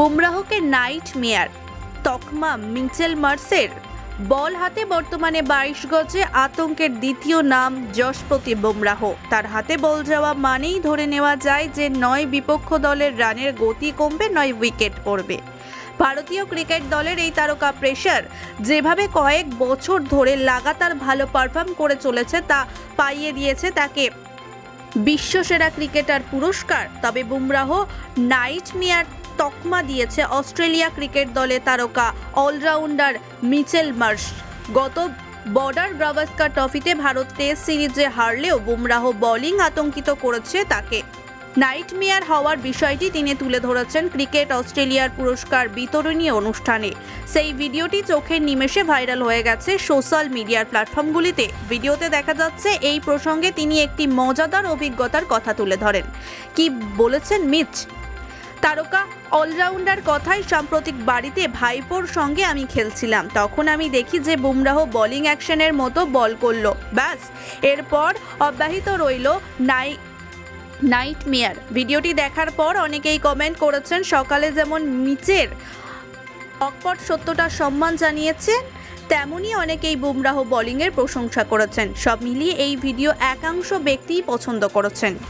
বুমরাহকে night মেয়ার, তকমা Mitchell মার্সের, বল হাতে বর্তমানে বাইশ গজে আতঙ্কের দ্বিতীয় নাম যশপতি বুমরাহ। তার হাতে বল যাওয়া মানেই ধরে নেওয়া যায় যে নয় বিপক্ষ দলের রানের গতি কমবে, নয় উইকেট পড়বে। ভারতীয় ক্রিকেট দলের এই তারকা প্রেশার যেভাবে কয়েক বছর ধরে লাগাতার ভালো পারফর্ম করে চলেছে তা পাইয়ে দিয়েছে তাকে বিশ্বসেরা ক্রিকেটার পুরস্কার। তবে বুমরাহ নাইট মিয়ার তকমা দিয়েছে অস্ট্রেলিয়া ক্রিকেট দলে তারকা অলরাউন্ডার মিচেল মার্শ। গত বর্ডার গাভাস্কার ট্রফিতে ভারত টেস্ট সিরিজে হারলেও বুমরাহ বোলিং আতঙ্কিত করেছে তাকে। নাইটমেয়ার হওয়ার বিষয়টি তিনি তুলে ধরেছেন ক্রিকেট অস্ট্রেলিয়ার পুরস্কার বিতরণী অনুষ্ঠানে। সেই ভিডিওটি চোখের নিমেষে ভাইরাল হয়ে গেছে সোশ্যাল মিডিয়ার প্ল্যাটফর্মগুলিতে। ভিডিওতে দেখা যাচ্ছে, এই প্রসঙ্গে তিনি একটি মজাদার অভিজ্ঞতার কথা তুলে ধরেন। কি বলেছেন মিচ? তারকা, অলরাউন্ডার কথায় সাম্প্রতিক বাড়িতে ভাইপোর সঙ্গে আমি খেলছিলাম। তখন আমি দেখি যে বুমরাহ বোলিং অ্যাকশনের মতো বল করল। ব্যাস, এরপর অব্যাহত রইল নাই নাইট মেয়ার ভিডিওটি দেখার পর অনেকেই কমেন্ট করেছেন, সকালে যেমন মিচের অকপট সত্যটা সম্মান জানিয়েছেন তেমনই অনেকেই বুমরাহ বোলিংয়ের প্রশংসা করেছেন। সব মিলিয়ে এই ভিডিও একাংশ ব্যক্তিই পছন্দ করেছেন।